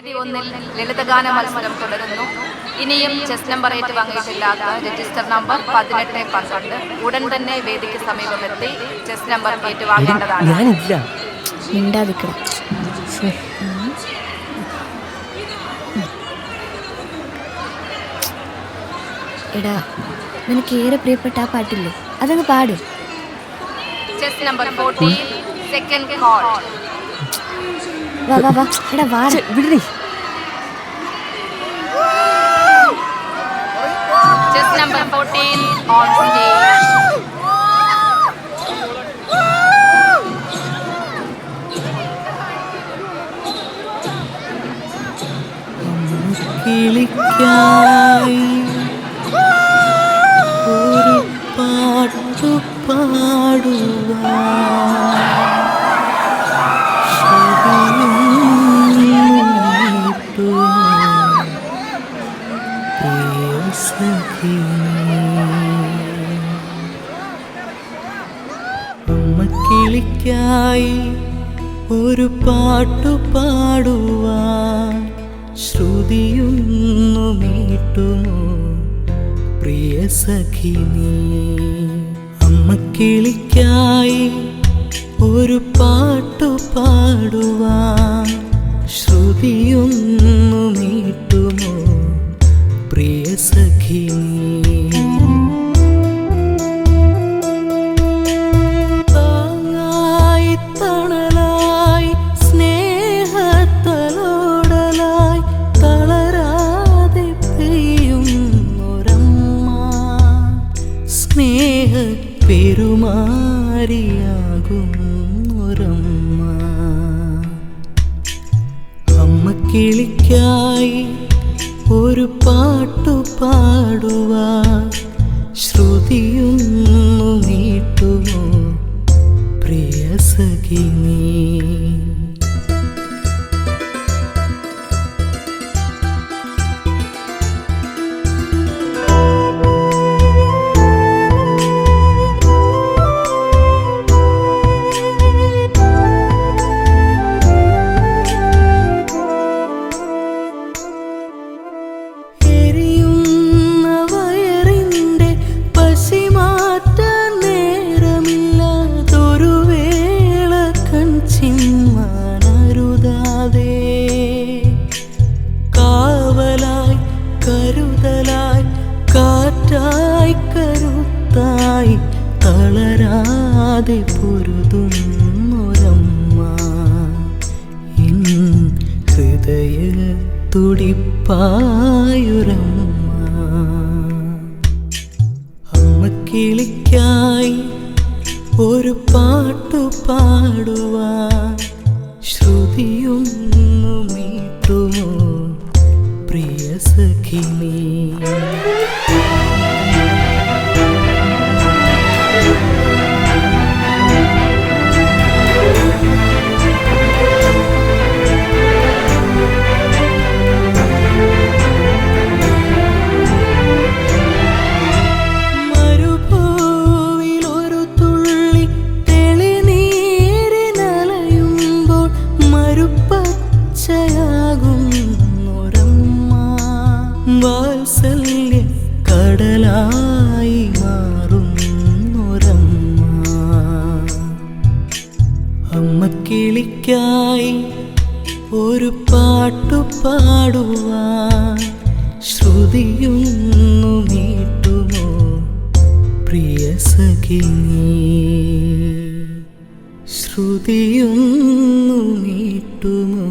വേദി ഒന്നിൽ ലളിതഗാന മത്സരം തുടരുന്നു. ഇനിയും ചെസ് നമ്പർ ഏറ്റ് വാങ്ങിയിട്ടില്ലാത്ത രജിസ്റ്റർ നമ്പർ പതിനെട്ട് പന്ത്രണ്ട്. ഉടൻ തന്നെ വേദിക്ക് സമീപമെത്തി ചെസ് നമ്പർ ഏറ്റ് വാങ്ങേണ്ടതാണ്. മിണ്ടാതിക്കണം എടാ നിനക്ക് ഏറെ പ്രിയപ്പെട്ട ആ പാട്ടില്ലേ? അതങ്ങ് പാട്. Chess number fourteen second call വാ വാ വാ. എടാ വാ. വിടടി. കിളിക്കായി കിളിക്കായി ഒരു പാട്ടു പാടുവാൻ ശ്രുതിയൊന്നു മീട്ടുമോ പ്രിയ സഖിനി അമ്മ കിളിക്കായി ഒരു പാട്ടു പാടുവാൻ ശ്രുതിയൊന്നു മീട്ടുമോ പ്രിയ സഖിനി പെരുമാറിയാകുന്നൊരമ്മ. അമ്മ കിളിക്കായി ഒരു പാട്ടു പാടുവാ. ശ്രുതിയൊന്നു നീട്ടുമോ പ്രിയ സഖിനീ തുടിപ്പായുരമ്മ. അമ്മ കിളിക്കായി ഒരു പാട്ടു പാടുവാൻ ശ്രുതിയൊന്നു മീട്ടുമോ പ്രിയ സഖിനീ അമ്മ ഒരു പാട്ടു പാടുവാൻ ശ്രുതിയുന്നു നീട്ടുമോ പ്രിയ സഖിനീ? ശ്രുതിയൊന്നു മീട്ടുമോ